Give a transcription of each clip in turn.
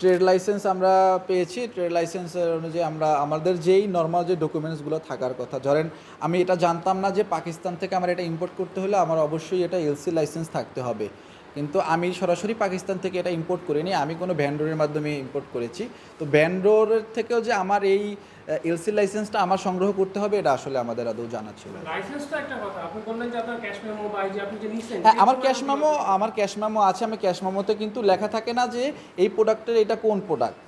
Trade licence আমরা পেয়েছি। Trade লাইসেন্সের অনুযায়ী আমরা আমাদের যেই নর্মাল যে ডকুমেন্টসগুলো থাকার কথা ধরেন আমি এটা জানতাম না যে পাকিস্তান থেকে আমার এটা ইম্পোর্ট করতে হলে আমার অবশ্যই এটা এলসি লাইসেন্স থাকতে হবে। কিন্তু আমি সরাসরি পাকিস্তান থেকে এটা ইম্পোর্ট করিনি আমি কোনো ভ্যান্ডোরের মাধ্যমে ইম্পোর্ট করেছি। তো ভ্যান্ডোরের থেকেও যে আমার এই এলসি লাইসেন্সটা আমার সংগ্রহ করতে হবে এটা আসলে আমাদের আদৌ জানা ছিল হ্যাঁ আমার ক্যাশ মেমো আমার ক্যাশ মেমো আছে আমি ক্যাশ মেমোতে কিন্তু লেখা থাকে না যে এই প্রোডাক্টের এটা কোন প্রোডাক্ট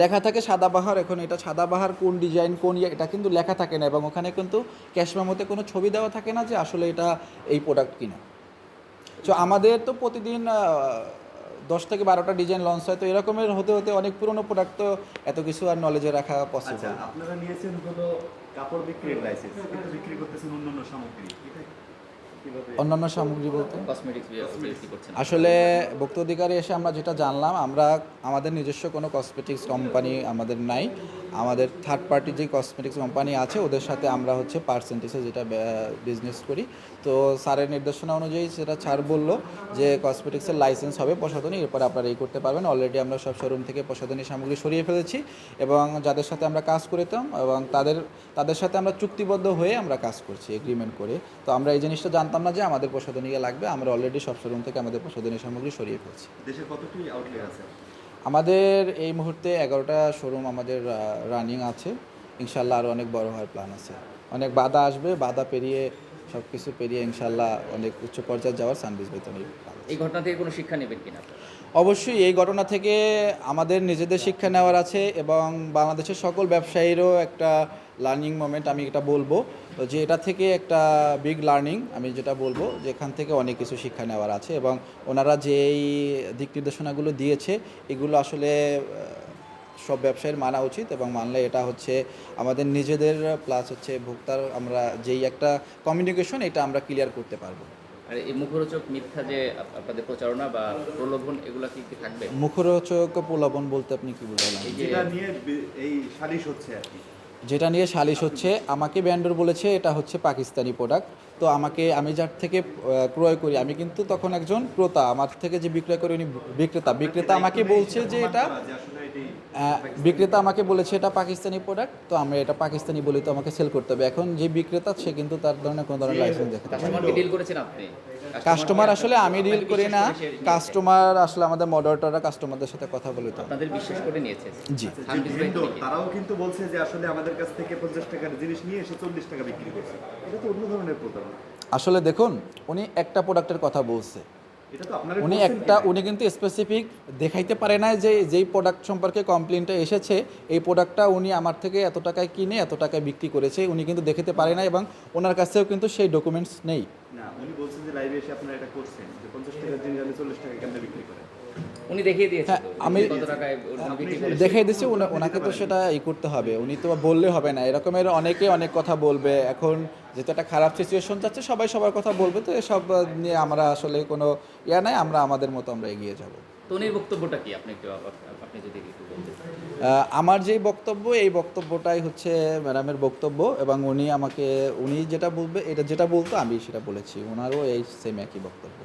লেখা থাকে সাদাবাহার এখন এটা সাদাবাহার কোন ডিজাইন কোন ইয়ে এটা কিন্তু লেখা থাকে না এবং ওখানে কিন্তু ক্যাশ মেমোতে কোনো ছবি দেওয়া থাকে না যে আসলে এটা এই প্রোডাক্ট কিনা। তো আমাদের তো প্রতিদিন দশ থেকে বারোটা ডিজাইন লঞ্চ হয় তো এরকমের হতে হতে অনেক পুরনো প্রোডাক্ট তো এত কিছু আর নলেজে রাখা আচ্ছা পসিবল আপনারা নিয়েছেন হলো কাপড় বিক্রির লাইসেন্স কিন্তু বিক্রি করতেছেন অন্যান্য সামগ্রী এটা কীভাবে অন্যান্য সামগ্রী বলতে? কসমেটিক্স বিক্রি করছেন। আসলে ভোক্তা অধিকারে এসে আমরা যেটা জানলাম আমরা আমাদের নিজস্ব কোনো কসমেটিক্স কোম্পানি আমাদের নাই। আমাদের থার্ড পার্টি যে কসমেটিক্স কোম্পানি আছে ওদের সাথে আমরা হচ্ছে পার্সেন্টেজে যেটা বিজনেস করি। তো স্যারের নির্দেশনা অনুযায়ী সেটা ছাড় বলল যে কসমেটিক্সের লাইসেন্স হবে প্রসাধনী এরপর আপনারা এই করতে পারবেন। অলরেডি আমরা সব শোরুম থেকে প্রসাধনী সামগ্রী সরিয়ে ফেলেছি এবং যাদের সাথে আমরা কাজ করিতাম এবং তাদের তাদের সাথে আমরা চুক্তিবদ্ধ হয়ে আমরা কাজ করছি এগ্রিমেন্ট করে। তো আমরা এই জিনিসটা জানতাম না যে আমাদের প্রসাধনীকে লাগবে। আমরা অলরেডি সব শোরুম থেকে আমাদের প্রসাধনী সামগ্রী সরিয়ে ফেলছি। দেশে কতটি আউটলেট আছে? আমাদের এই মুহূর্তে এগারোটা শোরুম আমাদের রানিং আছে। ইনশাল্লাহ আরও অনেক বড় হওয়ার প্ল্যান আছে। অনেক বাধা আসবে বাধা পেরিয়ে সব কিছু পেরিয়ে ইনশাল্লাহ অনেক উচ্চ পর্যায়ে যাওয়ার সানবিজ বেতনের। এই ঘটনা থেকে কোনো শিক্ষা নেবেন কিনা অবশ্যই, এই ঘটনা থেকে আমাদের নিজেদের শিক্ষা নেওয়ার আছে এবং বাংলাদেশের সকল ব্যবসায়ীরও একটা লার্নিং মোমেন্ট আমি এটা বলব। যে এটা থেকে একটা বিগ লার্নিং আমি যেটা বলব যে এখান থেকে অনেক কিছু শিক্ষা নেওয়ার আছে এবং ওনারা যেই দিক নির্দেশনাগুলো দিয়েছে, এগুলো আসলে সব ব্যবসায়ীর মানা উচিত এবং মানলে এটা হচ্ছে আমাদের নিজেদের প্লাস হচ্ছে ভোক্তার আমরা যেই একটা কমিউনিকেশন এটা আমরা ক্লিয়ার করতে পারব। আর এই মুখরোচক মিথ্যা যে আপনাদের প্রচারণা বা প্রলোভন এগুলা কি কি থাকবে? মুখরোচক প্রলাপন বলতে আপনি কি বুঝলেন? যেটা নিয়ে এই সালিশ হচ্ছে আর কি। যেটা নিয়ে সালিশ হচ্ছে আমাকে ব্যান্ডর বলেছে এটা হচ্ছে পাকিস্তানি প্রোডাক্ট তো আমাকে আমি যার থেকে ক্রয় করি আমি কিন্তু তখন একজন ক্রেতা। আমার থেকে যে বিক্রয় করি উনি বিক্রেতা। বিক্রেতা আমাকে বলছে যে এটা বিক্রেতা আমাকে বলেছে এটা পাকিস্তানি প্রোডাক্ট তো আমরা এটা পাকিস্তানি বলি তো আমাকে সেল করতে হবে। এখন যে বিক্রেতা সে কিন্তু তার ধরনের কোনো ধরনের লাইসেন্স দেখাতে পারে কাস্টমার আসলে আমি ডিল করি না। কাস্টমার আসলে আমাদের মডারেটররা কাস্টমারদের সাথে কথা বলে তো। আপনাদের বিশ্বাস করে নিয়েছে? জি। থেকে। তারাও কিন্তু বলছে যে আসলে আমাদের কাছ থেকে পঞ্চাশ টাকার জিনিস নিয়ে এসে চল্লিশ টাকা বিক্রি করছে। এটা তো অন্য ধরনের প্রতারণা। আসলে দেখুন উনি একটা প্রোডাক্টের কথা বলছে। উনি একটা উনি কিন্তু স্পেসিফিক দেখাইতে পারে না যে যেই প্রোডাক্ট সম্পর্কে কমপ্লেনটা এসেছে এই প্রোডাক্টটা উনি আমার থেকে এত টাকায় কিনে এত টাকায় বিক্রি করেছে উনি কিন্তু দেখাতে পারে না এবং ওনার কাছেও কিন্তু সেই ডকুমেন্টস নেই। না উনি বলছেন যে লাইভে এসে আপনারা এটা করছেন যে পঞ্চাশ টাকার জিনিস আমি চল্লিশ টাকা কেন বিক্রি করেন? উনি দেখিয়ে দিয়েছে হ্যাঁ, আমি- কত টাকায় উনি বিক্রি করেছে দেখাই দিচ্ছে ওনা- ওনাকে তো সেটা ই করতে হবে উনি তো বললে হবে না। এরকমের অনেকে অনেক কথা বলবে এখন যেহেতু একটা খারাপ সিচুয়েশন যাচ্ছে সবাই সবার কথা বলবে তো এসব নিয়ে আমরা আসলে কোনো ইয়া নাই আমরা আমাদের মতো আমরা এগিয়ে যাব। তো উনির বক্তব্যটা কি? আপনি একটু আপনি যদি একটু আমার যেই বক্তব্য এই বক্তব্যটাই হচ্ছে ম্যাডামের বক্তব্য এবং উনি আমাকে উনি যেটা বলবে এটা যেটা বলতো আমি সেটা বলেছি। ওনারও এই সেম একই বক্তব্য।